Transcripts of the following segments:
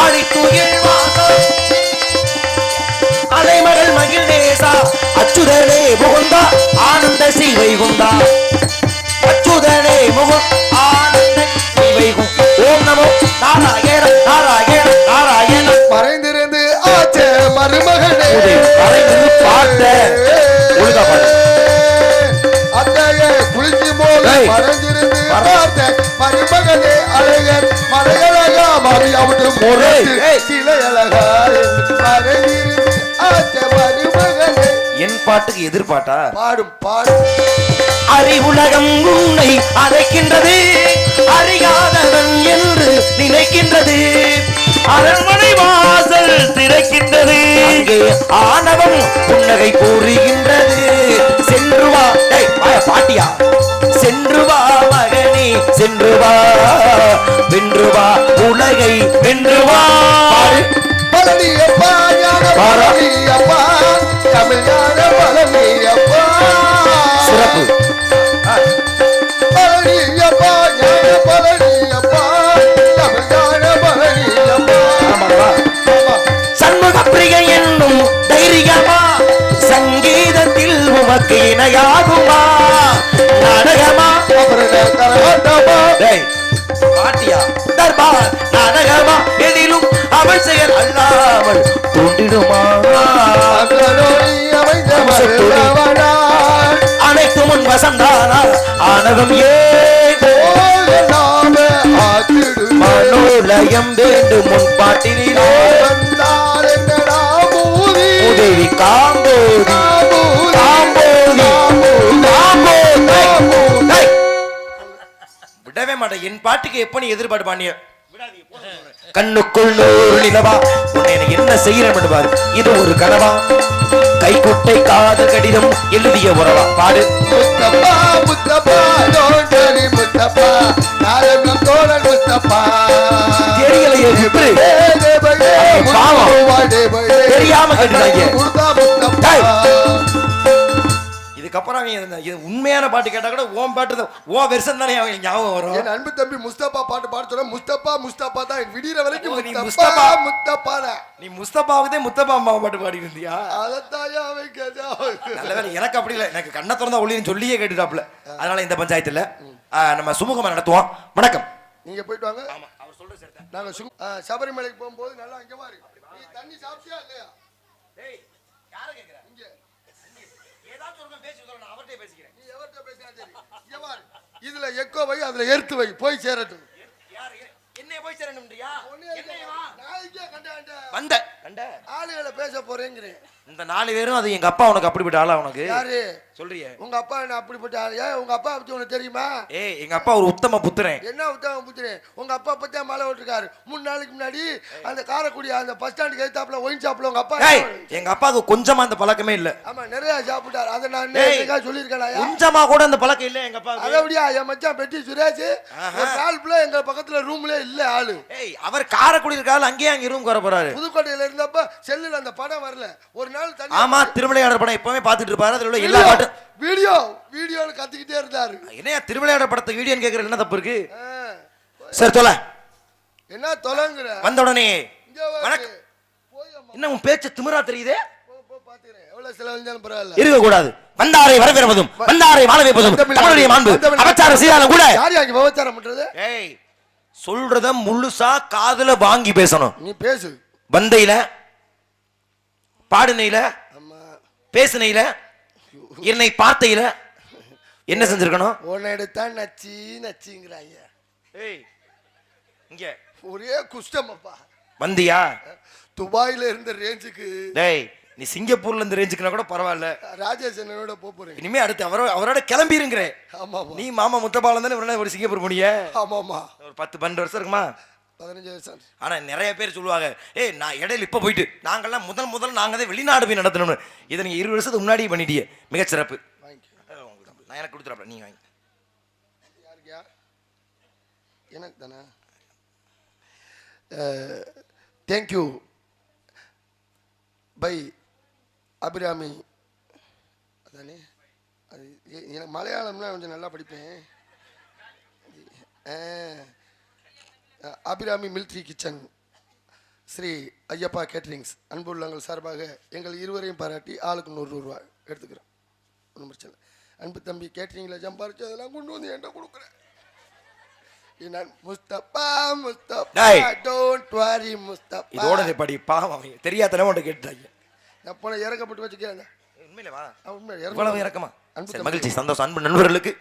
ஆழித்துயில் வாசா. அலைமகள் மகிழ் நேசா அச்சுதனே முகுந்தா ஆனந்த அச்சுதனே முகு ஆனந்த ஸ்ரீவைகும் ஓம் நமோ நாராயண நாராயண நாராயண. மறைந்திருந்து ஆச்சே மருமகனே. உதவி, மறைந்திருந்து பார்த்த. ஒழுங்கா பாடு. பார்த்த மருமகனே அழகர் மலையழகா மருமகனே. என் பாட்டுக்கு எதிர்பாட்டா? பாடும் பாடும். அறிவுலகம் உன்னை அழைக்கின்றது. அறியாதவன் என்று நினைக்கின்றது. அரண்மனை வாசல் திறக்கின்றது. ஆணவம் புன்னகை கூறுகின்றது. வென்று வா உலகை வென்று வா தமிழ் ஞான சிறப்பு. ஞான பழனியப்பா தமிழ் ஞான. சண்முக என்னும் தைரியமா சங்கீதத்தில் உமக்கு இணையாகுமா? நாடகமா? அபரண கரகாட்டமா? பாட்டியா தர்பார் நாடகமா எதிலும் அவள் செயல் அல்லாமல் தூண்டிடுமா. அனைத்து முன் வசந்தானா ஆத்திடுமே. மனோலயம் வேண்டும் முன் பாட்டினிலே. உதவி காம்பூதி. மாட்டேன். என் பாட்டுக்கு எப்ப நீ எதிர்பார்ப்பு பண்ணிய கண்ணுக்குள் நூறு நிலவா? உன்னை என்ன செய்யறேன் பாரு. இது ஒரு கனவா? கைக்குட்டை காதல் கடிதம் எழுதிய உறவா? பாடு. முத்தப்பா முத்தப்பா தோன்றி முத்தப்பா. நாரங்கம் தோழன் முத்தப்பா. தெரியலையே எப்படி. தெரியாம கேட்டுட்டாங்க. முருகா முத்தப்பா. இதுக்கப்புறம் அவன் இந்த- இது உண்மையான பாட்டு கேட்டா கூட ஓன் பாட்டு தான் ஓன் வெர்ஷன் தானே அவன் ஞாபகம் வரும். என் அன்பு தம்பி முஸ்தபா பாட்டு பாட சொல்ல முஸ்தபா முஸ்தபா தான் விடிகிற வரைக்கும் ஓ, நீ முஸ்தபா தான் நீ முஸ்தபாவுதே முத்தப்பா அம்மா பாட்டு பாடி இருந்தியா அதத்தாயா நல்ல வேளை எனக்கு அப்படி இல்லை. எனக்கு கண்ணை திறந்தா ஒளின்னு சொல்லியே கேட்டுட்டாப்ல அதனால இந்த பஞ்சாயத்துல நம்ம சுமூகமா நடத்துவோம். வணக்கம். நீங்க போயிட்டு வாங்க. ஆமா அவர் சொல்ற சரி நாங்க சு- ஆ, சபரிமலைக்கு போகும்போது நல்லா பாரு நீ தண்ணி சாப்பிட்டியா இல்லையா? டேய் யார கேக்குற இங்க ஏதாச்சும் ஒரு பேசி சொல்லணும் அவர்கிட்ட பேசிக்கிறேன் நீ எவர்கிட்ட பேசினா சரி இங்க பாரு இதுல எக்கோ வை அதுல எர்த்து வை போய் சேரட்டும். யார் என்னைய போய் சேரணும்ன்றியா? என்னைய வா நான் இங்கே கண்டாண்ட வந்த கண்ட ஆளுகளை பேச போறேங்கிறேன். இந்த நாலு பேரும் அது எங்க அப்பா உனக்கு அப்படிப்பட்ட ஆளா உனக்கு? யாரு? சொல்றியே. உங்க அப்பா என்ன அப்படிப்பட்ட ஆளு? ஏன் உங்க அப்பா பத்தி உனக்கு தெரியுமா? ஏய் எங்க அப்பா ஒரு உத்தம புத்திரன். என்ன உத்தவம் புத்திரன்? உங்க அப்பா பத்தியா மலை விட்டுருக்காரு மூணு நாளைக்கு முன்னாடி அந்த காரைக்குடி அந்த பஸ் ஸ்டாண்டுக்கு எதிர்த்தாப்புல ஒயின் ஷாப்ல உங்க அப்பா. எங்க அப்பாவுக்கு கொஞ்சமா அந்த பழக்கமே இல்ல. ஆமா நிறைய சாப்பிட்டாரு. அதை நான் சொல்லியிருக்கேன் கொஞ்சமா கூட அந்த பழக்கம் இல்ல எங்க அதை அப்பாவுக்கு விடியா என் மச்சான் பெட்டி சுரேஷ். ஒரு நாள் ஃபுல்லா எங்க பக்கத்துல ரூம்ல இல்ல ஆளு. ஏய் அவர் காரைக்குடி இருக்காரு அங்கேயே அங்க ரூம் வர போறாரு. புதுக்கோட்டையில இருந்தப்ப செல்லுல அந்த படம் வரல. ஒரு ஆமா திருவிளையாடல் படம் எப்பவுமே பாத்துட்டு இருப்பாரு. அதுல உள்ள எல்லா வீடியோ பாட்டும் வீடியோ வீடியோன்னு கத்திக்கிட்டே இருந்தாரு. என்னையா திருவிளையாடல் படத்தை வீடியோன்னு கேக்குற என்ன தப்பு இருக்கு. சரி தொலை. என்ன தொலைங்கிற? வந்த உடனே. வணக்கம். என்ன உன் பேச்சு திமிரா தெரியுதே. இருக்க கூடாது வந்தாரை வரவேற்பதும் வந்தாரை வாழ வைப்பதும் தமிழுடைய மாண்பு. அபச்சார சீராலும் கூட. விபச்சாரம் பண்றது? ஏய் சொல்றத முழுசா காதுல வாங்கி பேசணும். நீ பேசு. வந்தையில பாடுனையில ஆமா. பேசுனையில என்னை பார்த்தையில என்ன செஞ்சிருக்கணும்? உன்னை எடுத்தா நச்சி நச்சிங்கிறாங்க ஏய் இங்க. ஒரே குஷ்டமப்பா. வந்தியா? துபாயில இருந்த ரேஞ்சுக்கு. டேய் நீ சிங்கப்பூர்ல இருந்து ரேஞ்சுக்குனா கூட பரவாயில்ல. ராஜேஷ் அண்ணனோட போக போறேன். இனிமே அடுத்து அவரோ அவரோட கிளம்பிருங்கிறேன். ஆமாமா நீ மாமா முத்தபாலம் தானே ஒரு சிங்கப்பூர் போனிய ஆமாமா ஒரு பத்து பன்னெண்டு வருஷம் இருக்குமா? பதினஞ்சு வருஷம் ஆனா நிறைய பேர் சொல்லுவாங்க ஏய் நான் இடையில இப்ப போயிட்டு நாங்கெல்லாம் முதல் முதல் நாங்க தான் வெளிநாடு போய் நடத்தணும்னு. இதை நீங்க இருபது வருஷத்துக்கு முன்னாடியே பண்ணிட்டியே மிகச்சிறப்பு. நான் எனக்கு கொடுத்துறப்ப நீங்க வாங்கி யாருக்கியா? எனக்கு தானே? Thank you bye Abirami. அதானே? அது எனக்கு மலையாளம்லாம் கொஞ்சம் நல்லா படிப்பேன். Abirami military kitchen Sri Ayyappa caterings அன்பு உள்ளங்கள் சார்பாக எங்கள் இருவரையும் பாராட்டி ஆளுக்கு நூறு ரூபா எடுத்துக்கிறோம். ஒன்றும் பிரச்சனை இல்லை. அன்பு தம்பி கேட்டரிங்கில் சம்பாரிச்சு அதெல்லாம் கொண்டு வந்து என்கிட்ட கொடுக்குறேன். நான் முஸ்தபா முஸ்தபா டேய். Don't worry Mustafa. இதோட இதை படி பாவம் அவன் தெரியாதனமா உன்ட்ட கேட்டுட்டாங்க. நான் போன இறக்கப்பட்டு வச்சுக்கிறேன். உண்மையிலே வா உண்மை இவ்வளவு இறக்கமா. மகிழ்ச்சி சந்தோஷம். அன்பு நண்பர்களுக்கு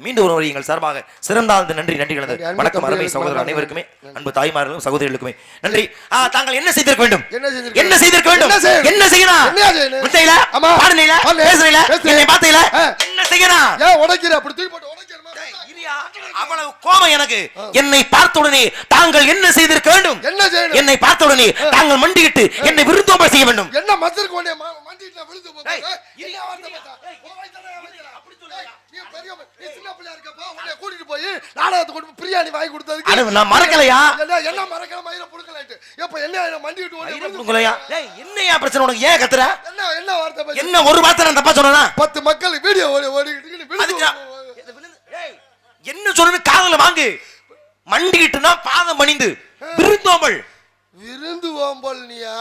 மீண்டும் ஒரு எங்கள் சார்பாக சிறந்தாழ்ந்த நன்றி நன்றி கலந்து வணக்கம் அருமை சகோதரர். அனைவருக்குமே அன்பு தாய்மார்களும் சகோதரிகளுக்குமே. நன்றி. தாங்கள் என்ன செய்திருக்க வேண்டும்? என்ன செய்திருக்க வேண்டும்? என்ன செய்ய- என்ன செய்யணும்? என்ன செய்யணும்? வித்தையில? ஆமா. பாடுனையில பாடுனேன். பேசுனையில பேசுனேன். என்னை பார்த்தீல ஆ. என்ன செய்யணும்? ஏன் உடைக்கிற? அப்படி தூக்கி போட்டு அவ்வளவு கோபம் எனக்கு. என்னை பார்த்தவுடனே தாங்கள் என்ன செய்திருக்க வேண்டும்? என்ன செய்யணும்? என்னை பார்த்தவுடனே தாங்கள் மண்டியிட்டு என்னை விருந்தோம்பல் செய்ய வேண்டும். என்ன மத்திருக்கு உடனே மண்டிட்டு விழுந்து போ ஏய், ஏய், இரு, என்ன வார்த்தை இரு, பார்த்தா? ஏய், உன் வயசுல நான் வயசுல. அப்படி சொல்லாத. ஏய், நீ பெரிய நீ சின்ன பிள்ளையா இருக்கப்பா உன்னை கூட்டிட்டு போய் நாடகத்தை கொண்டு பிரியாணி வாங்கி கொடுத்ததுக்கு நான் மறக்கலையா? என்ன மறக்கல மயிர புடுக்கலான்ட்டு எப்ப என்ன மண்டி விட்டு ஏய் என்னையா பிரச்சனை உனக்கு? ஏன் கத்துற? என்ன என்ன வார்த்தை என்ன ஒரு வார்த்தை நான் தப்பா சொன்னா பத்து மக்கள் வீடியோ ஓடி ஓடிக்கிட்டு என்ன சொல்லு காதுல வாங்கு. மண்டிக்கிட்டுனா பாதம் பணிந்து விருந்தோம்பல். விருந்து ஓம்பல் நீயா?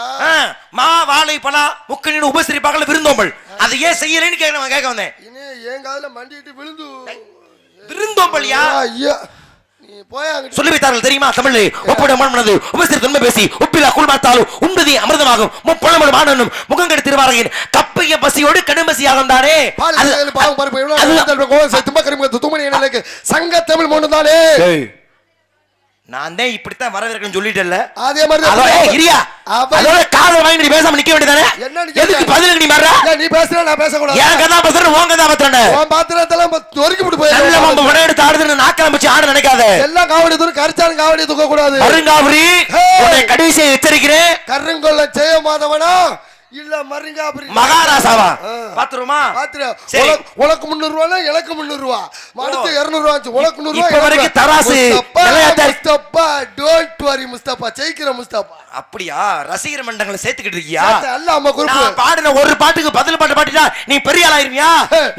மா வாழை பலா முக்கணின் உபசரிப்பாக்கல விருந்தோம்பல். அதை ஏன் செய்யலைன்னு கேட்க கேட்க வந்தேன். இனி என் காதுல மண்டிட்டு விழுந்து விருந்தோம்பலியா ஐயா சொல்லி வைத்தார்கள் தெரியுமா? தமிழ் ஒப்புடைய மனது உபசரி தன்மை பேசி உப்பிலா குள்மாத்தாலும் உண்மதி அமிர்தமாகும். முப்பழமொழி மாணவனும் முகங்கடி திருவாரகின் கப்பைய பசியோடு கடும்பசியாக தானே? சங்க தமிழ் மூணு மொழிதானே நான் தான் இப்படித்தான் வரவேற்கணும் சொல்லிட்டேன்ல. அதே மாதிரி இரியா. அதோட காதல் வாங்கி நீ பேசாம நிக்க வேண்டியதானே? எதுக்கு. பதிலுக்கு நீ மாற நீ பேசுற நான் பேசக்கூடாது. என் கதாபாத்திரம் உன் கதாபாத்திரம் உன் பாத்திரத்தெல்லாம் நொறுக்கி விட்டு நல்ல போயிரு மம்ப விட எடுத்து ஆடுதுன்னு நாக்கலாம் வச்சு ஆட நினைக்காத. எல்லாம் காவடி தூரம் கரிச்சாலும் காவடி தூக்க கூடாது அருங்காபுரி ஹே. உன்னை கடைசியை எச்சரிக்கிறேன். கருங்கொல்ல செய்ய மாதவனா இல்ல மருங்காபுரி மகாராசாவா. பாத்துருமா பாத்திர. உனக்கு முந்நூறு ரூபா எனக்கு முந்நூறு ரூபா அடுத்து இருநூறு ரூபா. உனக்கு நூறு வரைக்கும் தராசு. முஸ்தப்பா டோன்ட் வரி முஸ்தப்பா ஜெயிக்கிற முஸ்தப்பா அப்படியா? ரசிகர் மண்டங்களை சேர்த்துக்கிட்டு இருக்கியா? அல்ல அம்மா பாடின ஒரு பாட்டுக்கு பதில் பாட்டு பாடிட்டா நீ பெரிய ஆளாயிருவியா.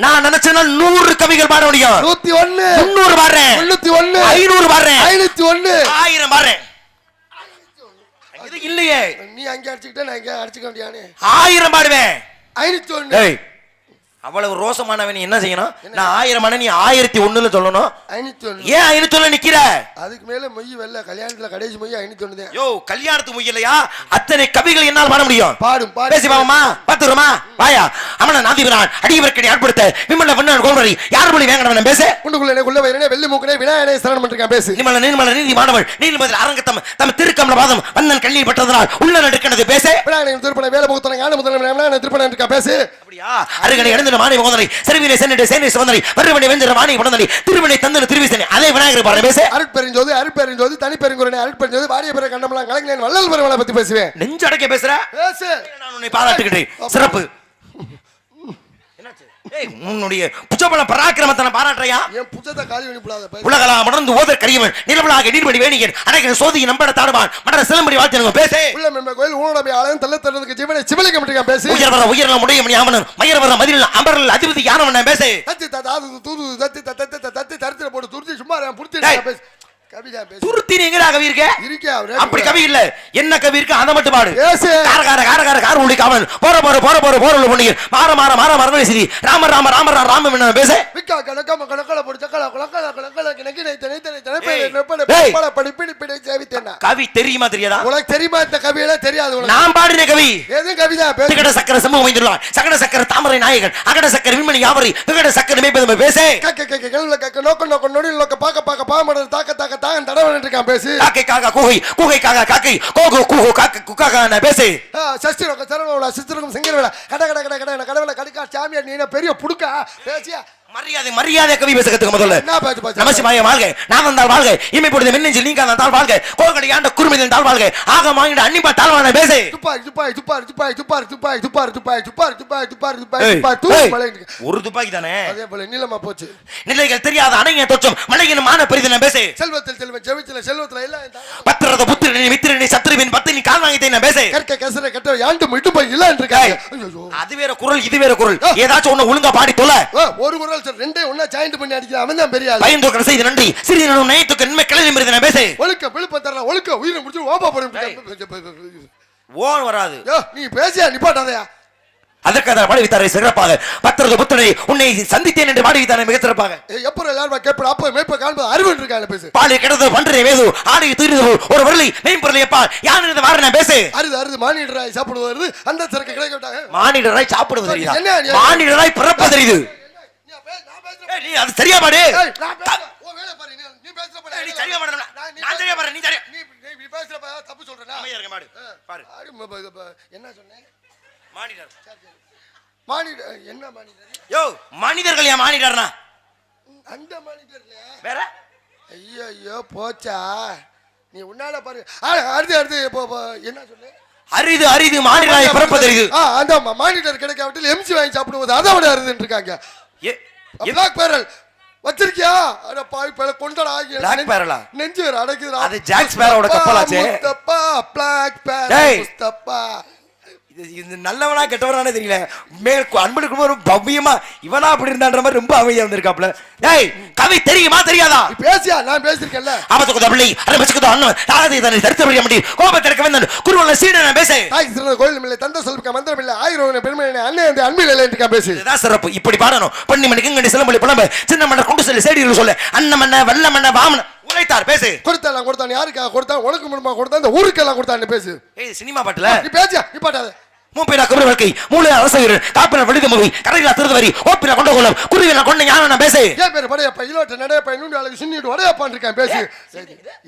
நான் நான் நினைச்சேன்னா நூறு கவிகள் பாட முடியும். நூத்தி ஒண்ணு. முன்னூறு பாடுறேன். முன்னூத்தி ஒண்ணு. ஐநூறு பாடுறேன். ஐநூத்தி ஒண்ணு. ஆயிரம் பாடுறேன். இல்லையே. நீ அங்க அடிச்சுக்கிட்ட நான் இங்க அடிச்சுக்க வேண்டியானே ஆயிரம் பாடுவேன். ஐநூத்தி ஒண்ணு. அவ்வளவு ரோசமானவன் நீ என்ன செய்யணும்? நான் ஆயிரம் ஆனா நீ ஆயிரத்தி ஒண்ணுல சொல்லணும். ஐநூத்தி ஒண்ணு. ஏன் ஐநூத்தி ஒண்ணு நிக்கிற? அதுக்கு மேல மொய் வெல்ல கல்யாணத்துல கடைசி மொய் ஐநூத்தி ஒண்ணு யோ கல்யாணத்துக்கு முயலையா அத்தனை கவிகள் என்னால் பாட முடியும். பாடும் பாடு பேசி பாவமா பத்து வருமா வாயா. அமன நாதிபிரான் அடியவர்க்கடி ஆட்படுத்த விமல வண்ணன் கோமரி யார் மொழி வேங்கடவன் பேச. குண்டுக்குள்ளே குள்ள வயிறனே வெள்ளி மூக்கனே விநாயகனே சரணம் பண்ணிருக்கேன் பேசு. நிமல நீர்மல நீதி மாணவள் நீதிமன்ற அரங்கத்தம் தம் திருக்கமல பாதம் வந்தன் கண்ணீர் பட்டதனால் உள்ள நடுக்கணது பேச. விநாயகன் திருப்பண வேலை முகத்தனை ஞான விநாயகன் திருப்பணம் இருக்கா பேசு. அப்படியா? அருகனை எழுந்திர மாணி முகந்தனை செருவினை சென்னிட்டு சேனை சுவந்தனை வருவனை வெஞ்சர மாணி முடந்தனை திருவினை தந்தன திருவிசனை. அதே விநாயகர் பாட பேச அருட்பெருஞ்சோதி அருட்பெருஞ்சோதி தனிப்பெருங்குறனே அருட்பெருஞ்சோதி வாடிய பிற கண்டமெல்லாம் கலைஞன் வள்ளல் பெருமளை பத்தி பேசுவேன். நெஞ்சடக்க பேசுற? பேசு. நான் உன்னை பாராட்டுகின்றேன். சிறப்பு. உன்னுடைய புஜபல பராக்கிரமத்தை நான் பாராட்டுறையா? என் புத்தத்தை காலி மடர்ந்து ஓதர் கரியவன் நிலவலாக நீர்மடி வேணியன் அனைக்கிற சோதியை நம்பட தாடுவான் மடர சிலம்படி வாழ்த்து பேசே. உள்ள மெம்ப கோயில் ஊனோட ஆலயம் தள்ள தரதுக்கு ஜீவனை இருக்கா பேசு. உயர் வர உயர்ல முடியும் யாமனன் மயர் வர மதில் அமரல் அதிபதி யானவன் பேசே. தத்தி தாது தூது தத்தி தத்தி தத்தி தரத்துல போட்டு துருத்தி சும்மா. புடிச்சு பேசு. கவிதா பேசு. துருத்தி எங்கடா கவி இருக்க? அப்படி கவி இல்ல. என்ன கவி இருக்கு? அதை மட்டும் பாடு. பேசு. கார கார கார கார காவல். போற போற போற போற போற உள்ள பொண்ணிங்க. மாற மாற மாற மரண சிரி. ராம ராம ராம ராம ராம என்ன பேச? விக்கா கணக்கம கணக்கல போடு சக்கல குளக்கல குளக்கல கிணக்கி நை தனை தனை தனை ஏய். நெப்பட ஏய். பட பிடி சேவித்தேனா கவி தெரியுமா தெரியாதா? உனக்கு தெரியுமா இந்த கவியெல்லாம் தெரியாது உனக்கு? நான் பாடின கவி. எதுவும் கவிதா? பேசு. விகட சக்கர சமூகம் வைத்துள்ளார் சகட சக்கர தாமரை நாயகன். அகட சக்கர விண்மணி யாவரி. விகட சக்கர மேய்ப்பது பேசே. கக்க கக்க கக்க நோக்க நோக்க நொடி நோக்க பாக்க பாக்க பாமட தாக்க தாக்க தாக்க தடவன் இருக்கான் பேசு. காக்கை காக்கா கூகை கூகை காக்கா காக்கை கோகோ கூகோ காக்கை குக்காக்கா நான் பேசு. சஷ்டி நோக்க சரவண சித்திரகம் சிங்கரவேல. கட கட கட கட கடவுள கடிக்கா சாமியார் நீ பெரிய புடுக்கா? பேசியா? மரியாதை மரியாதை கவி பேச கத்துக்க முதல்ல பேச்சு நமசிவாய வாழ்க நான் வந்தால் வாழ்க கோவை பொழுது மின்னஞ்சில் நீங்க தாள் வாழ்க கோகடி ஆண்ட குருமிதன் தாள் வாழ்க ஆக வாங்கிட அன்னிப்பா தாழ்வான பேசு துப்பாக்கி துப்பாக்கி துப்பாக்கி துப்பாக்கி துப்பாக்கி துப்பாக்கி துப்பாக்கி துப்பாக்கி துப்பாக்கி ஏய், துப்பாக்கி தூக்கி ஏய், மலைங்க ஒரு துப்பாக்கி தானே அதே போல நீளமா போச்சு நிலைகள் தெரியாத அணைய தொற்றும் மலையின் மான பெரிதன பேசு செல்வத்தில் செல்வம் செவிச்சில செல்வத்துல எல்லாம் பத்திரத புத்திரனி மித்திரனி சத்ருவின் பத்தினி கால் வாங்கிட்டே நான் பேசு கற்க கசர கட்ட யாண்டு இட்டு போய் இருக்காங்க ஐயோ அது வேற குரல் இது வேற குரல் ஏதாச்சும் ஒண்ணு ஒழுங்கா பாடி தொலை ஒரு குரல் சொல்ற ரெண்டே ஒண்ணா ஜாயிண்ட் பண்ணி அடிக்கிறான். அவன் தான் பெரிய ஆளு. பயந்தோக்கர் செய்து நன்றி. சிறிது நடுவு நயத்துக்கு நன்மை கிளறி மருது நான் பேசு. ஒழுக்க விழுப்ப தரலாம் ஒழுக்க உயிரை முடிச்சு ஓப்பா போறேன் ஓன் வராது. நீ பேசியா நிப்பாட்டாதயா? அதற்காக பாடி வைத்தாரை சிறப்பாக. பத்திரது புத்தனை உன்னை சந்தித்தேன் என்று பாடி வைத்தாரை மிக சிறப்பாக எப்போ எல்லாரும் கேட்பா அப்ப மேய்ப்ப காண்பது அறிவன் இருக்காங்க பேசு. பாலி கிடந்து பன்றே வேது ஆடி தூரிது ஒரு வரலி மெய்ப்பொருளை எப்பா? யார் இருந்து நான் பேசு. அருது அருது மானிடராய் சாப்பிடுவது அந்த சரக்கு கிடைக்க விட்டாங்க மானிடராய் சாப்பிடுவது மானிடராய் பிறப்பது தெரியுது நீ பே- நான் பேசுறேன். ஏய், நீ அது சரியா பாடு. உன் வேலையை பாரு. நீ- நீ நீ சரியா. பாடுறா. நான் நீ சரியா பாடுறேன், நீ சரியா- நீ- நீ- நீ பேசுறப்ப தப்பு சொல்றேனா? இருக்க மாடு. பாரு என்ன சொன்னேன் மானிடர் சரி, சரி. மானிட என்ன மானிடர் யோ மனிதர்கள் ஏன் மானிடர்னா அந்த மானிடர் வேற ஐயோ ஐயோ போச்சா நீ உன்னால பாரு அடுத்து அடுத்து இப்போ என்ன சொன்னேன் அரிது அரிது மானிடராய் பிறப்பது தெரியுது ஆ அந்த மானிட்டர் கிடைக்காவிட்டில் எம்சி வாங்கி சாப்பிடுவது அதை விட அருதுன்னு இருக்காங்க பிளாக் பேரல் வச்சிருக்கியா அட பாய் பேர கொண்டடா barrel ஆ? நெஞ்சு அடைக்குதுடா அது ஜாக் ஸ்பேரோட கப்பலாச்சே. முஸ்தப்பா பிளாக் பேரல் டேய். இது இது நல்லவனா கெட்டவனானே தெரியல. மேல் அன்பனுக்கு ரொம்ப பவ்யமா இவனா அப்படி இருந்தான்ற மாதிரி ரொம்ப அமைதியா வந்திருக்காப்ல டேய் கவி தெரியுமா தெரியாதா? பேசியா? நான் பேசிருக்கேன்ல ஆபத்துக்கு பிள்ளை அதை வச்சுக்குதோ அண்ணன் தாரதை தன்னை தடுத்து முடிய முடியும். கோபத்திற்கு வந்தன் குருவன சீடன பேசு தாய் சிறந்த கோயில் இல்லை தந்த சொல்லிக்க மந்திரம் இல்லை. ஆயிரம் பெருமை அண்ணன் அந்த அன்பில் இல்லை இருக்கா பேசு சிறப்பு. இப்படி பாடணும். பண்ணி மணிக்கு இங்கடி சிலம்பொழி புலம்பு சின்ன மன்னர் கொண்டு சொல்லி சேடிகள் சொல்ல. அண்ணன் மன்ன வெள்ள மன்ன வாமன. உழைத்தார் பேசு. கொடுத்தான் கொடுத்தான் யாருக்கா கொடுத்தான் உனக்கு முன்மா கொடுத்தான் இந்த ஊருக்கெல்லாம் கொடுத்தான் பேசு. ஏய் சினிமா பாட்டுல? நீ பேசியா? நீ பாட்டாத மூப்பைனா குமரி வாழ்க்கை மூளை அரசு காப்பின விடுத மூவி கரையில திருதவரி ஓப்பின கொண்ட கோலம் குருவின கொண்ட ஞான பேசு. ஏன் பேர் படையப்பா இலோட்ட நடையப்பா இன்னும் அழகு சுண்ணிட்டு உடையப்பான் இருக்கேன் பேசு.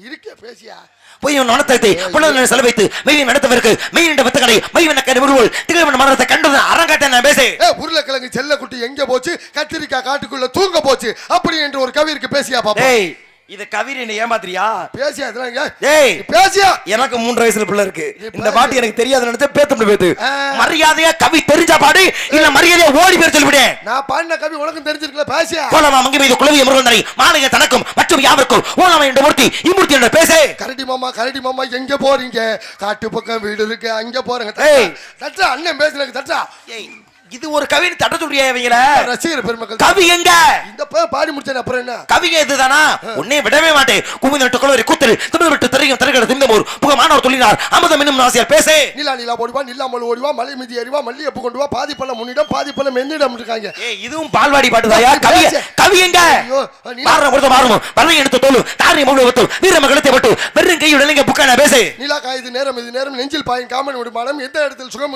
இருக்கே பேசியா? பொய் நடத்தத்தை புலன செலவைத்து மெய்யை நடத்தவருக்கு மெய் என்ற வித்தகனை மெய் வினக்க நிபுணர்கள் திகழ்வன மரணத்தை கண்டது அரங்காட்ட நான் பேசு. உருளைக்கிழங்கு செல்லக்குட்டி எங்க போச்சு? கத்திரிக்காய் காட்டுக்குள்ள தூங்க போச்சு. அப்படி என்று ஒரு கவி இருக்கு பேசியா பாப்பா? இது கவிரி என்ன ஏமாத்திரியா பேசியா நீ பேசியா? எனக்கு மூன்று வயசுல பிள்ளை இருக்கு. இந்த. பாட்டு எனக்கு தெரியாத நினைச்சா பேத்து பேத்து. மரியாதையா கவி தெரிஞ்ச பாடு இல்ல மரியாதையா ஓடி பேர் சொல்லிவிடேன் நான் பாடின கவி உனக்கும் தெரிஞ்சிருக்கல பேசியா? கோலமா மங்கை மீது குலவிய முருகந்தரை மாளிகை தனக்கும் மற்றும் யாவருக்கும் ஓலமா என்ற மூர்த்தி இம்மூர்த்தி என்ற பேசு. கரடி மாமா கரடி மாமா எங்க போறீங்க? காட்டு பக்கம் வீடு இருக்கு அங்க போறேங்க. ஏய். தட்டா அண்ணன் பேசுனக்கு தட்டா ஏய், இது ஒரு கவின்னு தட்ட சொல்றியா இவங்கள? ரசிகர் பெருமக்கள். கவி எங்க? இந்த பாடி முடிச்சேன் அப்புறம் என்ன? கவிங்க இதுதானா உன்னை விடவே மாட்டேன். குமுதி நட்டு குளவரி குத்தல் தமிழ் விட்டு தெரியும் தருகிற திந்தமூர் புகமானவர் தொழிலார் அமுதம் இன்னும் ஆசிரியர் பேசு. நீலா நீலா ஓடிவா நில்லாமல் ஓடிவா மலை மீதி ஏறிவா மல்லிகைப்பூ கொண்டு வா பாதி பழம் முன்னிடம் பாதி பழம் என்னிடம் இருக்காங்க. இதுவும் பால்வாடி பாட்டுதாயா? கவி கவி எங்க? ஐயோ, நீ- மாற கொடுத்த மாறும். வரலை எடுத்து தோலும். தாரி முழு வைத்து வீர மகளத்தை பட்டு வெறும் கையுடன் இங்க புக்கான பேசு. நீலா கா இது நேரம் இது நேரம். நெஞ்சில் பாயும் காமன் விடுமானம் எந்த இடத்தில் சுகம்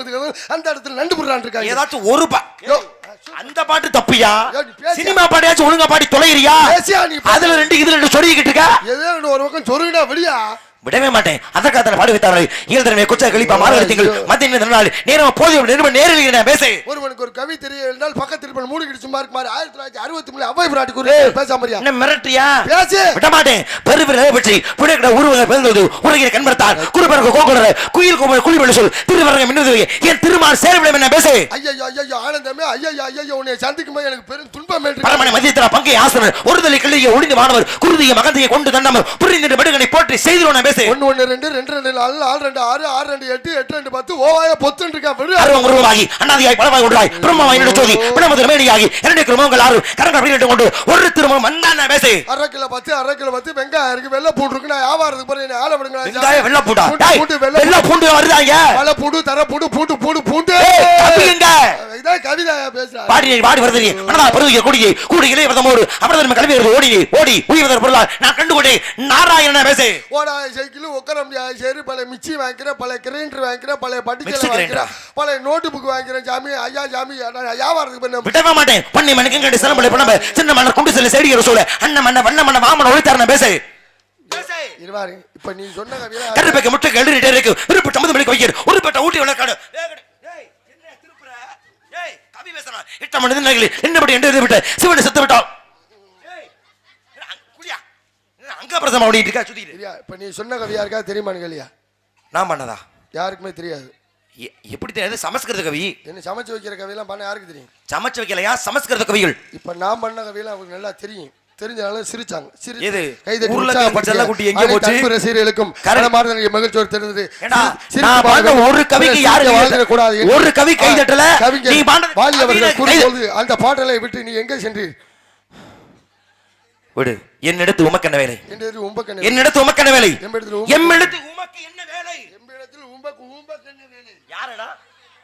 அந்த இடத்துல நண்டு புடுறான் இருக்காங்க. ஏதாச்சும் ஒரு பா யோ, அந்த பாட்டு தப்பியா? சினிமா பாட்டியாச்சும் ஒழுங்கா பாடி தொலைறியா. அதுல ரெண்டு இதுல ரெண்டு சொல்லிக்கிட்டு இருக்கா. ஒரு பக்கம் சொருகிடா வெளியா விடவே மாட்டேன். அதற்காக பாடி வைத்தார்கள் இயல்திறமை குச்ச கழிப்பா மாறுகிற திங்கள் மத்திய நாள் நேரம் போதிய நிருப நேரில் நான் பேசு. ஒருவனுக்கு ஒரு கவி தெரிய என்றால் பக்கத்தில் இருப்பவன் மூணு கிடி சும்மா இருக்குமாறு ஆயிரத்தி தொள்ளாயிரத்தி அறுபத்தி மூணு அவ்வை பிராட்டி கூறு பேசாமரியா என்ன மிரட்டியா பேசு. விட மாட்டேன் பெருவிர பற்றி புடைக்கிற உருவங்க பிறந்தது. உலகிற கண்படுத்தார். குருபரங்க கோகுலர குயில் கோமல் குளிவெளி சொல். திருவரங்க மின்னுது என் திருமால் சேரவிடம் என்ன பேசு. ஐயோ ஐயோ ஆனந்தமே. ஐயோ ஐயோ உன்னை சந்திக்கும் போது எனக்கு பெரும் துன்பம் பரமனை மதியத்தில பங்கை ஆசனர் ஒருதலை கிள்ளிய ஒளிந்து மாணவர் குருதிய மகந்தையை கொண்டு தண்டமர் புரிந்தின்ற படுகனை போற்றி செய்திரோன பேசு. ஒன்னு ஒன்னு ரெண்டு ரெண்டு ரெண்டு நாலு நாலு ரெண்டு ஆறு ஆறு ரெண்டு எட்டு எட்டு ரெண்டு பத்து ஓவாய பொத்துன்னு இருக்கா விடு. அருவம் உருவமாகி அண்ணாதியாய் பலவாய் ஒன்றாய் பிரம்மாவாய் என்னுடைய ஜோதி பிணமுதல் மேனியாகி இரண்டு கிரமங்கள் ஆறு கரங்க அப்படின்ட்டு கொண்டு ஒரு திருமணம் வந்தான பேசு. அரை கிலோ பத்து அரை கிலோ பத்து வெங்காயம் இருக்கு வெள்ளை பூண்டு இருக்கு நான் வியாபாரத்துக்கு போறேன் என்னை ஆள விடுங்க வெங்காயம் வெள்ள பூண்டா? பூண்டு, டேய், பூண்டு, வெள்ளை வெள்ள பூண்டு. வருதாங்க? மலை பூண்டு தர பூண்டு பூண்டு பூண்டு பூண்டு. இதான் கவிதா பேசுறா. பாடி பாடி வருது நீ. மனதா பருவிய கொடியை கூடி இளைய வதமோடு அமர்தன் கல்வி வருது ஓடி ஓடி உயிர்வதர் பொருளால் நான் கண்டுகொண்டேன். நாராயணன பேசு. ஓடா சைக்கிள் உட்கார முடியாது. சரி பல மிச்சி வாங்கிக்கிறேன் பல கிரைண்டர் வாங்கிக்கிறேன் பல கிரைண்டரா? வாங்கிக்கிறேன் பல நோட்டு புக் வாங்கிக்கிறேன் சாமி ஐயா சாமி நான் வியாபாரத்துக்கு பண்ண விடவே மாட்டேன். பண்ணி மணிக்கு கண்டு சிலம்பளை பண்ண சின்ன மன்னர் கொண்டு செல்ல செடிகிற சோழ அண்ணன் மன்ன வண்ண மன்ன வாமன ஒழித்தாரன பேசு. இருவாரு இப்ப நீ சொன்ன கவிதை கருப்பைக்கு முட்டை எழுதிட்டே இருக்கு. விருப்ப சம்மந்த மணிக்கு வைக்கிற ஒரு பெட்ட ஊட்டி எட்டாம் மணி நேரங்களில் என்னபடி என்று விட்ட சிவனை செத்து விட்டான் அங்க பிரசமா ஓடிட்டு இருக்கா சரியா இப்ப நீ சொன்ன கவியா இருக்கா தெரியுமான்னு கேளியா நான் பண்ணதா? யாருக்குமே தெரியாது. எப்படி தெரியாது? சமஸ்கிருத கவி. என்ன சமைச்சு வைக்கிற கவியெல்லாம் பண்ண யாருக்கு தெரியும்? சமைச்சு வைக்கலையா? சமஸ்கிருத கவிகள். இப்ப நான் பண்ண கவியெல்லாம் அவங்களுக்கு நல்லா தெரியும். தெரிஞ்சனால சிரிச்சாங்க. சிரிச்சு? கைதட்டி உற்சாகப்படுத்திய செல்லக்குட்டி எங்கே போச்சு? ரசிகர்களுக்கும் கரை- மனமார்ந்த மகிழ்ச்சியோடு தெரிந்தது ஒரு கவிக்கு யாரு கை வாழ்ந்திடக்கூடாது என்று ஒரு கவி கை தட்டல. கவிஞர் கூறும்போது அந்த பாடலை விட்டு நீ எங்கே சென்றீர்? விடு. என்னிடத்து உமக்கு என்ன வேலை? என்னிடத்து உமக்கு என்ன வேலை? எம்மிடத்தில் உமக்கு- எம்மிடத்து உமக்கு என்ன வேலை? எம்பிடத்தில் உம்பக்கு உம்பக்கண்ண வேலை? யாரடா?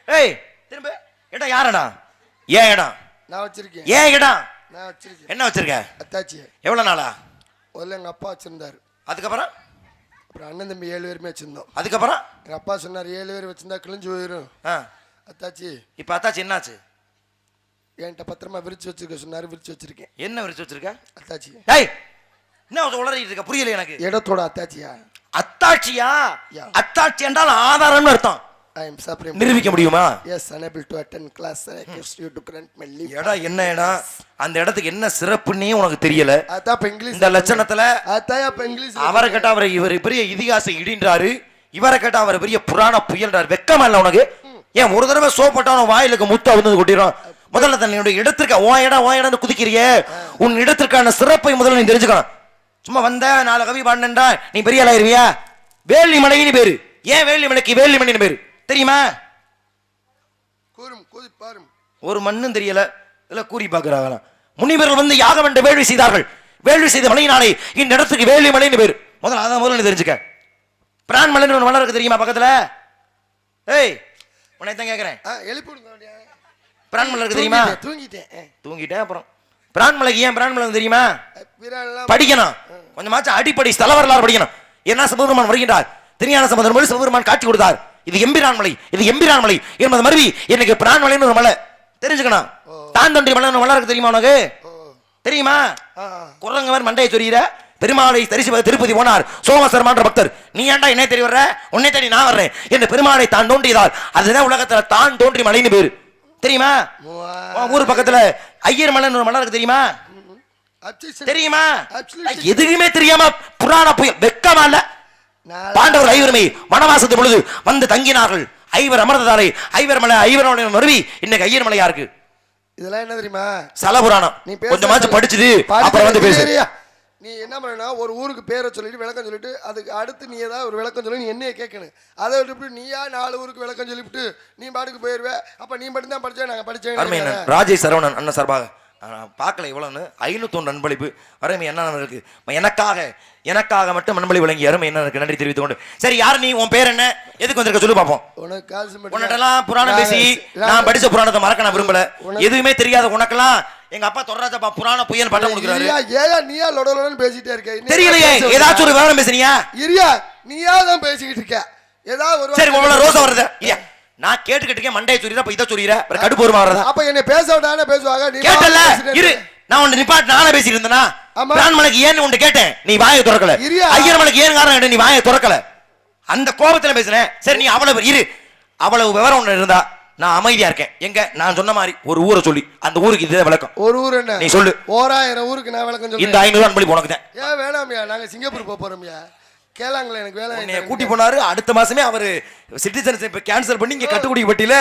ஏய் திரும்ப. இடம் யாரடா? ஏன் இடம்? நான் வச்சிருக்கேன். ஏன் இடம்? நான் வச்சிருக்கேன். என்ன வச்சிருக்க? அத்தாச்சி எவ்வளவு நாளா? முதல்ல எங்க அப்பா வச்சிருந்தாரு. அதுக்கப்புறம்? அப்புறம் அண்ணன் தம்பி ஏழு பேருமே வச்சிருந்தோம். அதுக்கப்புறம்? எங்க அப்பா சொன்னார் ஏழு பேர் வச்சிருந்தா கிழிஞ்சு போயிடும் ஆ. அத்தாச்சி. இப்ப அத்தாச்சி என்னாச்சு? என்கிட்ட பத்திரமா விரிச்சு வச்சிருக்க சொன்னாரு விரிச்சு வச்சிருக்கேன். என்ன விரிச்சு வச்சிருக்க? அத்தாச்சி. என்ன உளறிட்டு இருக்க? புரியல எனக்கு. இடத்தோட அத்தாச்சியா அத்தாட்சியா. அத்தாட்சி என்றால் ஆதாரம்னு அர்த்தம். ஐ சப்ரீம் நிரூபிக்க முடியுமா? Yes unable to attend class. I request you to grant my leave. இடம் என்ன இடம் அந்த இடத்துக்கு என்ன சிறப்புன்னே உனக்கு தெரியல. அதான் இப்ப இங்கிலீஷ் இந்த லட்சணத்துல அதான் இப்ப இங்கிலீஷ் அவரை கேட்டா அவர் இவர் பெரிய இதிகாச இடின்றாரு. இவரை கேட்டா அவர் பெரிய புராண புயல்றாரு. வெக்கமா இல்ல உனக்கு? ஏன் ஒரு தடவை சோப்பட்டவன வாயிலுக்கு முத்து வந்து கொட்டிடும் முதல்ல தன்னுடைய இடத்திற்கு உன் இடம் உன் இடம் குதிக்கிறியே. உன் இடத்திற்கான சிறப்பை முதல்ல நீ தெரிஞ்சுக்கணும். சும்மா வந்த நாலு கவி பாடினா நீ பெரிய ஆளாயிருவியா வேலிமலைன்னு பேரு. ஏன் வேலிமலைக்கு வேலிமணின்னு பேரு? தெரியுமா? கூறும் கூதி பாரும். ஒரு மண்ணும் தெரியல. இல்ல கூறி பார்க்கிறாங்களாம். முனிவர்கள் வந்து யாகம் என்ற வேள்வி செய்தார்கள். வேள்வி செய்த மலையினாலே இந்த இடத்துக்கு வேள்வி மலைன்னு பேரு. முதல்ல அதான் முதல்ல நீ தெரிஞ்சுக்க. பிரான் மலைன்னு ஒன்று மலை இருக்கு தெரியுமா பக்கத்துல? ஏய் உன்னை தான் கேட்கறேன் எழுப்பி. பிரான் மலை இருக்கு தெரியுமா? தூங்கிட்டேன், தூங்கிட்டேன் அப்புறம். பிரான் மலைக்கு ஏன் பிரான் தெரியுமா? படிக்கணும். கொஞ்சமாச்சும் அடிப்படை ஸ்தல வரலாறு படிக்கணும். என்ன சிவபெருமான் வருகின்றார்? திருஞான சம்பந்தர் மொழி சிவபெருமான் காட்சி கொடுத்தார். இது எம்பிரான் மலை இது எம்பிரான் மலை என்பது மருவி எனக்கு பிரான் மலைன்னு ஒரு மலை. தெரிஞ்சுக்கணும். தான் தோன்றி மலை மலை இருக்கு தெரியுமா உனக்கு? தெரியுமா? குரங்க மாதிரி மண்டையை சொரியிற பெருமாளை தரிசி திருப்பதி போனார். சோமசர்மான்ற பக்தர் நீ ஏன்டா என்ன தெரிய வர்ற? உன்னை தேடி நான் வர்றேன். என்று பெருமாளை தான் தோன்றியதால் அதுதான் உலகத்துல தான் தோன்றி மலைன்னு பேரு. தெரியுமா? ஊர் பக்கத்துல ஐயர் மலைன்னு ஒரு மலை இருக்கு தெரியுமா. தெரியுமா. எதுவுமே தெரியாம புராண புயல் வெக்கமா இல்ல. பாண்டவர் ஐவருமே வனவாசத்து பொழுது வந்து தங்கினார்கள். ஐவர் அமர்ந்ததாலே ஐவர் மலை ஐவர் மலை மருவி இன்னைக்கு ஐயர் மலையா இருக்கு. இதெல்லாம் என்ன தெரியுமா? சல புராணம் கொஞ்சமாச்சும் படிச்சுது படிச்சு அப்புறம் வந்து பேசு? நீ என்ன பண்ணனா ஒரு ஊருக்கு பேரை சொல்லிட்டு விளக்கம் சொல்லிட்டு அதுக்கு அடுத்து நீ ஏதாவது ஒரு விளக்கம் சொல்லி நீ என்னைய கேட்கணும். அதை விட்டுவிட்டு நீயா நாலு ஊருக்கு விளக்கம் சொல்லிவிட்டு நீ பாட்டுக்கு போயிருவ. அப்ப நீ மட்டும் தான் படிச்சா நாங்க அருமை படிச்சேன் அண்ணன் ராஜேஷ் சரவணன் அண்ணன் சார்பாக. பார்க்கல இவ்வளோன்னு ஐநூத்தொன்று அன்பளிப்பு அருமை என்ன இருக்கு எனக்காக எனக்காக மட்டும் அன்பளிப்பு வழங்கி அருமை என்ன இருக்கு நன்றி தெரிவித்துக் கொண்டு. சரி யார் நீ? உன் பேர் என்ன? எதுக்கு வந்திருக்க? சொல்லு பார்ப்போம் உனக்கு காசு மட்டும் உன்னிட்டலாம் புராணம் பேசி நான் படிச்ச புராணத்தை மறக்க நான் விரும்பல. எதுவுமே தெரியாத உனக்கெல்லாம் எங்க அப்பா தொர்ராஜப்பா புராண புயல் பட்டம் கொடுக்குறாரு. ஏயா நீயா லொட லொடன்னு பேசிட்டே இருக்க. தெரியலையே ஏதாச்சும் ஒரு விவரம் பேசுனியா? இரியா நீயா தான் பேசிக்கிட்டு இருக்க. ஏதாவது ஒரு சரி வார்த்தை உங்களை ரோசா வருது. இல்லையா நான் கேட்டுக்கிட்டு இருக்கேன் மண்டையை சொல்லிடுற இப்ப இதை சொல்லிடுற கடுப்பு வருமா வரதா அப்ப என்னை பேச விட்டானே பேசுவாங்க. நீ கேட்டல. இரு. நான் உன்னை நிப்பாட்டு நானே பேசிட்டு இருந்தேனா. பிரான்மலைக்கு ஏன்னு உன்னை கேட்டேன். நீ வாயை திறக்கல. இரியா. ஐயர் மலைக்கு ஏன் காரணம் நீ வாயை திறக்கல. அந்த கோபத்துல பேசுறேன் சரி நீ அவ்வளவு இரு. அவ்வளவு விவரம் ஒண்ணு இருந்தா. நான் அமைதியா இருக்கேன். எங்க? நான் சொன்ன மாதிரி ஒரு ஊரை சொல்லி. அந்த ஊருக்கு இதே விளக்கம். ஒரு ஊர் என்ன? நீ சொல்லு. ஓராயிரம் ஊருக்கு நான் விளக்கம் இந்த சொல்றேன் ஐநூறு அன்பளி உனக்கு தான். ஏன் வேணாமியா? நாங்க சிங்கப்பூர் போக போறோம்யா. கேளாங்களே எனக்கு வேலை வாங்கி கூட்டி. போனாரு. அடுத்த மாசமே அவரு சிட்டிசன்ஷிப் கேன்சல் பண்ணி இங்க கட்டுக்குடி பட்டியில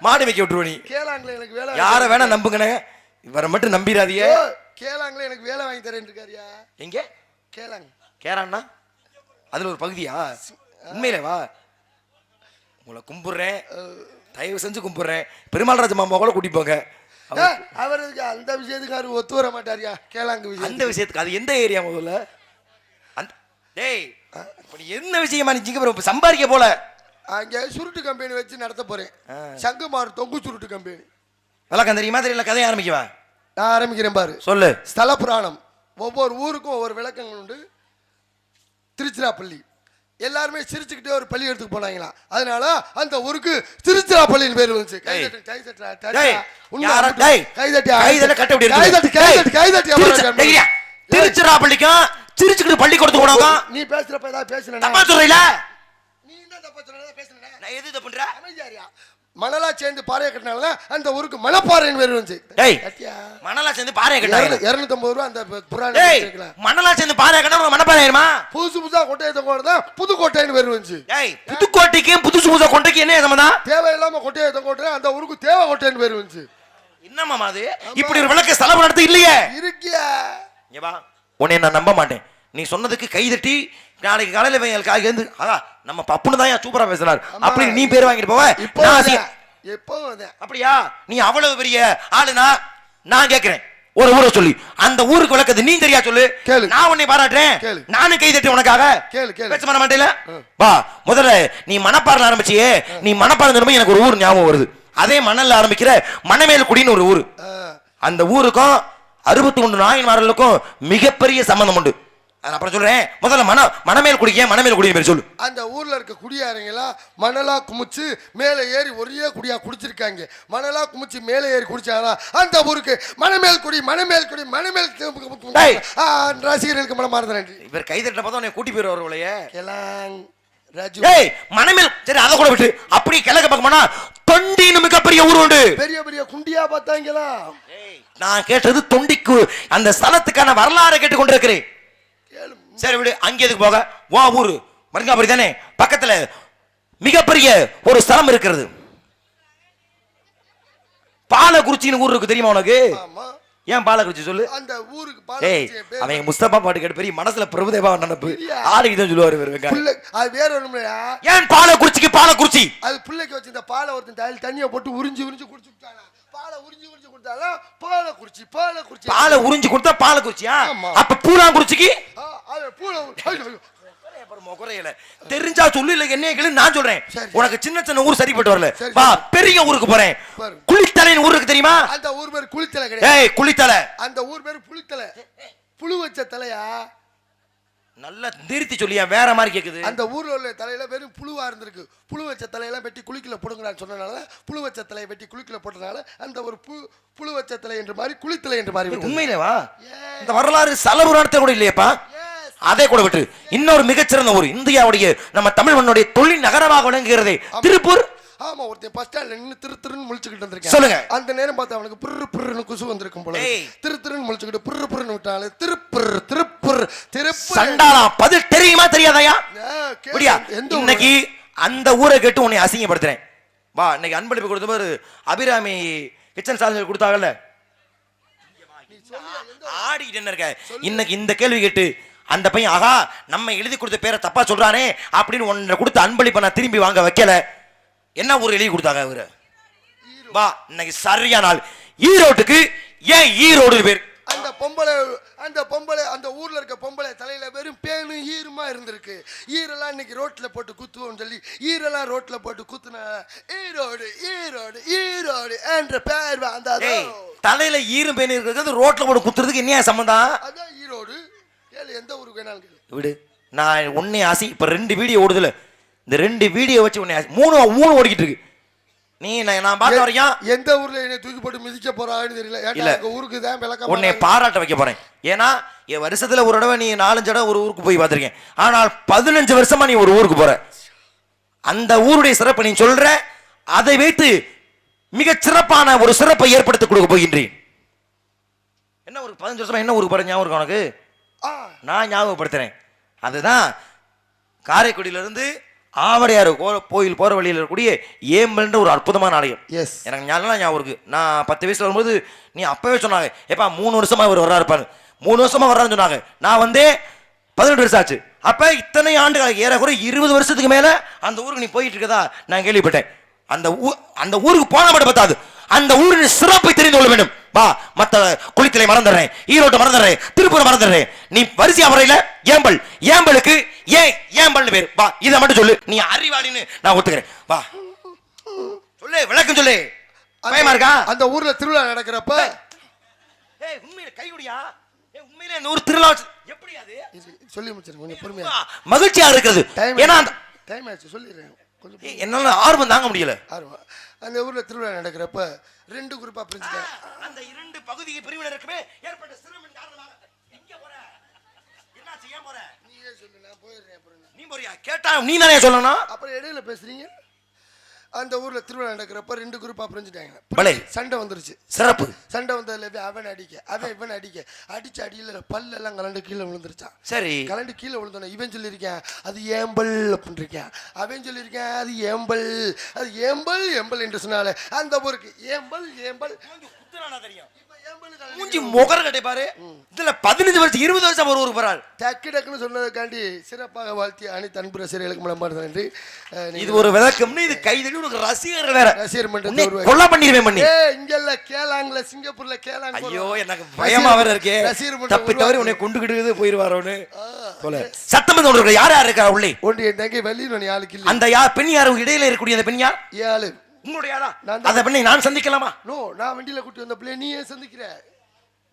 மாடு வைக்க விட்டுருவ நீ. கேளாங்களே எனக்கு வேலை யார வேணா நம்புங்கண்ணே. இவரை மட்டும். ஓ, கேளாங்களே எனக்கு வேலை வாங்கி தரேன் இருக்காரியா? எங்க? கேளாங்க. கேரான்னா? அதுல ஒரு பகுதியா? உண்மையிலே வா உங்களை கும்பிடுறேன். தயவு செஞ்சு கும்பிடுறேன். பெருமாள் ராஜ மாமா கூட கூட்டி போங்க. ஏ, அவருக்கு அந்த விஷயத்துக்கு அவரு ஒத்து வர மாட்டாரியா? கேளாங்க விஷயம். அந்த விஷயத்துக்கு அது எந்த ஏரியா முதல்ல? அந்த டேய் இப்ப நீ என்ன விஷயமா நீ சிங்க சம்பாதிக்க போல. அங்க சுருட்டு கம்பெனி வச்சு நடத்த போறேன். சங்குமார் தொங்கு சுருட்டு கம்பெனி. விளக்கம் தெரியுமா? தெரியல. கதையை ஆரம்பிக்கவா? நான் ஆரம்பிக்கிறேன் பாரு. சொல்லு. ஸ்தல புராணம் ஒவ்வொரு ஊருக்கும் ஒவ்வொரு விளக்கங்கள் உண்டு. திருச்சிராப்பள்ளி. எல்லாருமே சிரிச்சுக்கிட்டே ஒரு பள்ளி எடுத்துக்கு போனாங்களாம் அதனால அந்த ஊருக்கு திருச்சிராப்பள்ளின்னு பேர் வந்துச்சு. திருச்சிராப்பள்ளிக்கும் சிரிச்சுக்கிட்டு பள்ளிக்கூடத்துக்கு போனவங்க நீ பேசுறப்ப ஏதாவது பேசுனா தப்பா சொல்றீல? நீ என்ன தப்பா சொல்றதா பேசுனா நான் எது தப்புன்ற அமைதியாரியா மணலா சேர்ந்து பாறையை கட்டினால அந்த ஊருக்கு மணப்பாறைன்னு பேர் வந்துச்சு டேய். மணலா சேர்ந்து பாறையை கட்டாங்க இருநூத்தம்பது ரூபா அந்த புராணம். மணலா சேர்ந்து பாறையை கட்டா மணப்பாறை ஆயிருமா? புதுசு புதுசா கொட்டையை தொங்க தான் புதுக்கோட்டைன்னு பேர் வந்துச்சு டேய் புதுக்கோட்டைக்கும் புதுசு புதுசா கொண்டைக்கு என்ன சம்பந்தம்? தேவையில்லாம கொட்டையை தொங்க அந்த ஊருக்கு தேவை கொட்டைன்னு பேர் வந்துச்சு என்னம்மா அது? இப்படி ஒரு விளக்க செலவு நடத்த இல்லையே? இருக்கியா? இங்க வா. உன்னை நான் நம்ப மாட்டேன். நீ சொன்னதுக்கு கை தட்டி நாளைக்கு காலையில இவங்க காலையில இருந்து ஆகா நம்ம பப்புனு தான் சூப்பரா பேசுறாரு. அப்படி நீ பேர் வாங்கிட்டு போவ? எப்போ அப்படியா? நீ அவ்வளவு பெரிய ஆளுனா நான் கேக்குறேன். ஒரு ஊரை சொல்லி. அந்த ஊருக்கு விளக்கது நீ சரியா சொல்லு. நான் உன்னை பாராட்டுறேன். நானும் கை தட்டி உனக்காக. பேச பண்ண மாட்டேல வா முதல்ல நீ மணப்பாறையில் ஆரம்பிச்சியே. நீ மணப்பாறை திரும்ப எனக்கு ஒரு ஊர் ஞாபகம் வருது. அதே மணல்ல ஆரம்பிக்கிற மணமேல்குடின்னு ஒரு ஊர். அந்த ஊருக்கும் அறுபத்தி ஒன்று நாயன்மார்களுக்கும் மிகப்பெரிய சம்பந்தம் உண்டு. அது அப்புறம் சொல்றேன். முதல்ல மன மணமேல் குடிக்க மணமேல் குடின்னு பேர் சொல்லு. அந்த ஊர்ல இருக்க குடியாரங்கெல்லாம் மணலா குமிச்சு மேலே ஏறி ஒரே குடியா குடிச்சிருக்காங்க. மணலா குமிச்சு மேலே ஏறி குடிச்சாங்களா அந்த ஊருக்கு மணமேல் குடி மணமேல் குடி மணமேல் ரசிகர்களுக்கு நன்றி. இவர் கை தட்டின பார்த்தா உன்னை கூட்டி போயிடுவார் உலையே எல்லாம் ஏய் மணமேல் சரி அதை கூட விட்டு. அப்படி கிழக்க பார்க்க போனா தொண்டின்னு மிகப்பெரிய ஊர் உண்டு. பெரிய பெரிய குண்டியா பார்த்தாங்களா நான் கேட்டது தொண்டிக்கு அந்த ஸ்தலத்துக்கான வரலாறு கேட்டு கொண்டிருக்கிறேன் கேளு சரி விடு அங்கே எதுக்கு போக? வா ஊரு. மருங்காபுரி தானே? பக்கத்துல மிகப்பெரிய ஒரு ஸ்தலம் இருக்கிறது. பாலக்குறிச்சின்னு ஊர் இருக்கு தெரியுமா உனக்கு? ஏன் பாலக்குறிச்சி சொல்லு? அந்த ஊருக்கு ஏய் அவன் முஸ்தபா பாட்டு கேட்டு பெரிய மனசுல பிரபுதேவா நினைப்பு? ஆளுக்கு தான் சொல்லுவாரு அது வேற ஒண்ணுமில்லையா ஏன் பாலக்குறிச்சிக்கு பாலக்குறிச்சி அது பிள்ளைக்கு வச்சிருந்த பாலை ஒருத்தன் தண்ணி தண்ணியை போட்டு உறிஞ்சி உறிஞ்சி குடிச்சு விட்டானா? பாலை உறிஞ்சி உறிஞ்சி கொடுத்தாலும் பாலை குடிச்சு பாலை குடிச்சு பாலை உறிஞ்சு கொடுத்தா பாலக்குறிச்சியா ஆமா. அப்ப பூலாங்குறிச்சிக்கு? ஐயோ. முகரையில தெரிஞ்சா சொல்லு இல்ல என்ன கேளு நான் சொல்றேன். உனக்கு சின்ன சின்ன ஊர் சரிப்பட்டு வரல. வா. பெரிய ஊருக்கு போறேன். குளித்தலைன்னு ஊருக்கு தெரியுமா? அந்த ஊர் பேர் குளித்தலை கிடையாது. ஏய் குளித்தலை. அந்த ஊர் பேர் புளித்தலை. புழு வச்ச தலையா? நல்லா நிறுத்தி சொல்லியா வேற மாதிரி கேக்குது? அந்த ஊர்ல உள்ள தலையில வெறும் புழுவா இருந்திருக்கு. புழு வச்ச தலையெல்லாம் வெட்டி குளிக்கல போடுங்கன்னு சொன்னனால புழு வச்ச தலையை வெட்டி குளிக்கல போட்டனால அந்த ஒரு பு புழு வச்ச தலை என்று மாதிரி குளித்தலை என்று மாதிரி விட்டது. உண்மையிலே வா Yes. இந்த வரலாறு சலபுராணத்தை கூட இல்லையேப்பா. அதே கூட விட்டு இன்னொரு மிகச்சிறந்த ஊர் இந்தியாவுடைய நம்ம தமிழ் மண்ணுடைய தொழில் நகரமாக விளங்குகிறதே திருப்பூர். ஆமா ஒருத்தன் பஸ் ஸ்டாண்ட்ல நின்னு திரு திருன்னு முழிச்சுக்கிட்டு வந்திருக்கேன். சொல்லுங்க. அந்த நேரம் பார்த்து அவனுக்கு புரு புருன்னு குசு வந்திருக்கும் போல. திரு திருன்னு முழிச்சுக்கிட்டு புரு புருன்னு விட்டாலே திருப்புர் திருப்புர் திருப்புர் சண்டாளா பதில் தெரியுமா தெரியாதாயா? இன்னைக்கு அந்த ஊரை கேட்டு உன்னை அசிங்கப்படுத்துறேன். வா இன்னைக்கு அன்பளிப்பு கொடுத்த மாதிரி அபிராமி கிச்சன் சாதனை கொடுத்தாங்கல்ல? ஆடிக்கிட்டு என்ன இருக்க? இன்னைக்கு இந்த கேள்வி கேட்டு அந்த பையன் ஆகா நம்ம எழுதி கொடுத்த பேரை தப்பா சொல்றானே அப்படின்னு உன்னை கொடுத்த அன்பளிப்பை நான் திரும்பி வாங்க வைக்கல. என்ன ஊர் எழுதி கொடுத்தாங்க அவரு வா இன்னைக்கு சரியான நாள். ஈரோட்டுக்கு ஏன் ஈரோடு பேர்? அந்த பொம்பளை அந்த பொம்பளை அந்த ஊர்ல இருக்க பொம்பளை தலையில வெறும் பேனு ஈரமா இருந்திருக்கு. ஈரெல்லாம் இன்னைக்கு ரோட்ல போட்டு குத்துவோம்னு சொல்லி ஈரெல்லாம் ரோட்ல போட்டு குத்துன ஈரோடு ஈரோடு ஈரோடு என்ற பேர் வந்ததோ. தலையில ஈரும் பேன் இருக்கிறது ரோட்ல போட்டு குத்துறதுக்கு என்ன சம்பந்தம்? அதான் ஈரோடு. கேளு எந்த ஊருக்கு வேணாலும் விடு. நான் உன்னை ஆசி இப்ப ரெண்டு வீடியோ ஓடுதுல. இந்த ரெண்டு வீடியோ வச்சு உன்னை மூணு மூணு ஓடிக்கிட்டு இருக்கு நீ நான் பார்த்த வரைக்கும் எந்த ஊர்ல என்னை தூக்கி போட்டு மிதிக்க போறான்னு தெரியல. இல்ல. ஊருக்கு தான் விளக்கம் உன்னை. பாராட்ட வைக்க போறேன். ஏன்னா என் வருஷத்துல ஒரு தடவை நீ நாலஞ்சு தடவை ஒரு ஊருக்கு போய் பார்த்திருக்கேன். ஆனால் பதினஞ்சு வருஷமா நீ ஒரு ஊருக்கு போற. அந்த ஊருடைய சிறப்பை நீ சொல்ற அதை வைத்து மிகச் சிறப்பான ஒரு சிறப்பை ஏற்படுத்தி கொடுக்க போகின்றேன். என்ன ஒரு பதினஞ்சு வருஷமா என்ன ஊருக்கு போற ஞாபகம் உனக்கு? நான் ஞாபகப்படுத்துறேன். அதுதான் காரைக்குடியிலிருந்து ஆவடையாறு கோ- கோயில் போற வழியில் இருக்கக்கூடிய ஏம்பல்ன்ற ஒரு அற்புதமான ஆலயம். Yes. எனக்கு ஞாபகம் ஞாபகம் நான் பத்து வயசுல வரும்போது நீ அப்பவே சொன்னாங்க ஏப்பா மூணு வருஷமா இவர் வர்றாரு இருப்பாரு மூணு வருஷமா வர்றாருன்னு சொன்னாங்க. நான் வந்தே பதினெட்டு வருஷம் ஆச்சு. அப்ப இத்தனை ஆண்டுகள் ஏறக்குறை இருபது வருஷத்துக்கு மேல அந்த ஊருக்கு நீ போயிட்டு இருக்கதா நான் கேள்விப்பட்டேன். அந்த ஊ அந்த ஊருக்கு போனா மட்டும் பத்தாது. அந்த ஊரின் சிறப்பை தெரிந்து கொள்ள வேண்டும். வா மத்த குளித்தலை மறந்துடுறேன் ஈரோட்டை மறந்துடுறேன் திருப்பூர் மறந்துடுறேன். நீ வரிசையா முறையில ஏம்பல் ஏம்பலுக்கு ஏன் ஏம்பல்னு பேர். வா இதை மட்டும் சொல்லு. நீ அறிவாளின்னு நான் ஒத்துக்கிறேன். வா. சொல்லு விளக்கம் சொல்லு. பயமா இருக்கா? அந்த ஊர்ல திருவிழா நடக்கிறப்ப ஏய் உண்மையில கையுடியா ஏய் உண்மையிலே இந்த ஊர் திருவிழா எப்படி அது? சொல்லி முடிச்சிருங்க கொஞ்சம் பொறுமையா மகிழ்ச்சியா இருக்கிறது. ஏன்னா டைம் ஆச்சு சொல்லிடுறேன். கொஞ்சம் என்னால ஆர்வம் தாங்க முடியல. ஆர்வம். அந்த ஊர்ல திருவிழா நடக்கிறப்ப ரெண்டு குரூப்பா பிரிஞ்சுட்டேன். அந்த இரண்டு பகுதி பிரிவினருக்குமே ஏற்பட்ட சிரமம் காரணமாக. எங்க போற. என்னாச்சு ஏன் போற? நீயே சொல்லு நான் போயிடுறேன் அப்புறம்? நீ போறியா? கேட்டா நீ தானே சொல்லணும். அப்புறம் இடையில பேசுறீங்க? அந்த ஊர்ல திருவிழா நடக்கிறப்ப ரெண்டு குரூப்பா பிரிஞ்சுட்டாங்க. சண்டை வந்துருச்சு. சிறப்பு. சண்டை வந்ததுல போய் அவன் அடிக்க அவன் இவன் அடிக்க. அடிச்ச அடியில பல்லெல்லாம் கலண்டு கீழே விழுந்துருச்சான் சரி. கலண்டு கீழே விழுந்தோன்னே இவன் சொல்லியிருக்கேன் அது ஏம்பல் அப்படின்றிருக்கேன் அவன் சொல்லியிருக்கேன் அது ஏம்பல் அது ஏம்பல் ஏம்பல் என்று சொன்னாலே அந்த ஊருக்கு ஏம்பல் ஏம்பல் தெரியும். மூஞ்சி முகர கட்டை பாரு. இதுல பதினஞ்சு வருஷம் இருபது வருஷம் ஒரு போறாள் டக்கு டக்குன்னு சொன்னதுக்காண்டி சிறப்பாக வாழ்த்திய அனைத்து அன்பு ரசிகர்களுக்கு மனமார்ந்த நன்றி. இது ஒரு விளக்கம்னு இது கைதடி உனக்கு ரசிகர் வேற. ரசிகர் உருவாக்கி- கொல்ல பண்ணிடுவேன் பண்ணி ஏய் இங்கல்ல கேலாங்ல சிங்கப்பூர்ல கேலாங் ஐயோ. எனக்கு பயமா வேற இருக்கே. ரசிகர் மன்றம் தப்பி தவறி உன்னை கொண்டுகிட்டு போயிருவாரோன்னு. சத்தம் ஒன்று யார் யார் இருக்கா உள்ளே? ஒன்று என் தங்கை வெளியில் ஆளுக்கு இல்லை? அந்த யார் பெண் யார் இடையில இருக்கக்கூடிய அந்த பெண் யார்? ஏழு உங்களுடைய யாரா நான் தான். அந்த பெண்ணை நான் சந்திக்கலாமா? நோ நான் வண்டியில கூட்டி வந்த பிள்ளை நீ ஏன் சந்திக்கிற.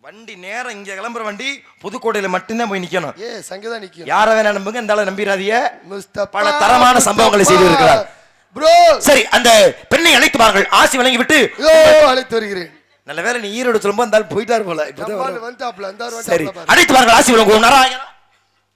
வண்டி நேரம் இங்க கிளம்புற வண்டி புதுக்கோட்டையில மட்டும்தான் போய் நிக்கணும். ஏ சங்கதா நிக்கும். யார வேணா நம்புங்க இந்த ஆளை பல தரமான சம்பவங்களை செய்து இருக்கிறார். ப்ரோ சரி அந்த பெண்ணை அழைத்து வாருங்கள். ஆசி வழங்கி விட்டு அழைத்து வருகிறேன். நல்ல வேளை நீ ஈரோடு சொல்லும்போது அந்த ஆள் போயிட்டார் போல. இப்பதான் சரி அழைத்து வாருங்கள். ஆசி வழங்குவோம். நாராயணா.